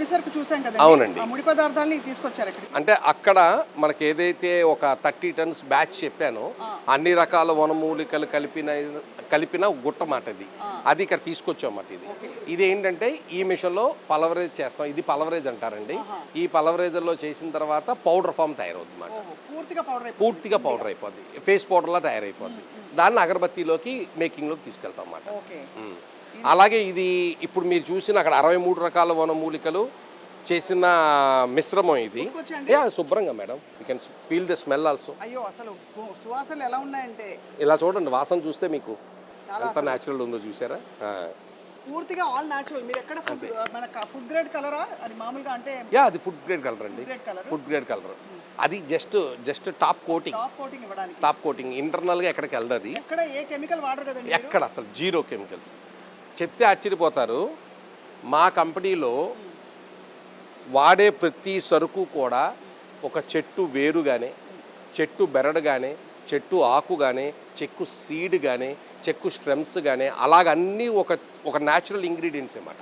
ముడి సరుకు చూసాం కదా అవునండి. ముడి పదార్థాలని తీసుకొచ్చారు ఇక్కడ అంటే అక్కడ మనకి ఏదైతే ఒక థర్టీ టన్స్ బ్యాచ్ చెప్పానో అన్ని రకాల వనమూలికలు కలిపిన కలిపిన గుట్ట మాట ఇది అది ఇక్కడ తీసుకొచ్చామాట ఇది. ఇది ఏంటంటే ఈ మిషన్లో పలవరేజ్ చేస్తాం. ఇది పలవరేజ్ అంటారండి. ఈ పలవరేజర్లో చేసిన తర్వాత పౌడర్ ఫామ్ తయారవుతుంది పూర్తిగా పౌడర్ అయిపోయింది పూర్తిగా పౌడర్ అయిపోద్ది. ఫేస్ పౌడర్లా తయారైపోద్ది. దాన్ని అగరబత్తిలోకి మేకింగ్లోకి తీసుకెళ్తాం అన్నమాట. అలాగే ఇది ఇప్పుడు మీరు చూసిన అక్కడ అరవై మూడు రకాల వనమూలికలు చేసిన మిశ్రమం ఇది. యా శుభ్రంగా madam. You can feel the smell also అయ్యో అసలు సువాసనలు ఎలా ఉన్నాయంటే? ఇలా చూడండి వాసన చూస్తే మీకు ఎంత న్యాచురల్ ఉందో చూసారా. పూర్తిగా ఆల్ న్యాచురల్ మీరు ఎక్కడ ఫుడ్ మన ఫుడ్ గ్రేడ్ కలరా అది మామూలుగా అంటే యా అది ఫుడ్ గ్రేడ్ కలర్ అండి. ఫుడ్ గ్రేడ్ కలర్ అది just just top coating. Top coating ఇవ్వడానికి. Top coating. ఇంటర్నల్గా ఎక్కడికి వెళ్ళదు ఎక్కడ అసలు? Zero chemicals. చెప్తే ఆశ్చర్యపోతారు. మా కంపెనీలో వాడే ప్రతి సరుకు కూడా ఒక చెట్టు వేరు కానీ చెట్టు బెరడు కానీ చెట్టు ఆకు కానీ చెక్కు సీడ్ కానీ చెక్కు స్ట్రెమ్స్ కానీ అలాగ అన్నీ ఒక ఒక న్యాచురల్ ఇంగ్రీడియంట్స్ అన్నమాట.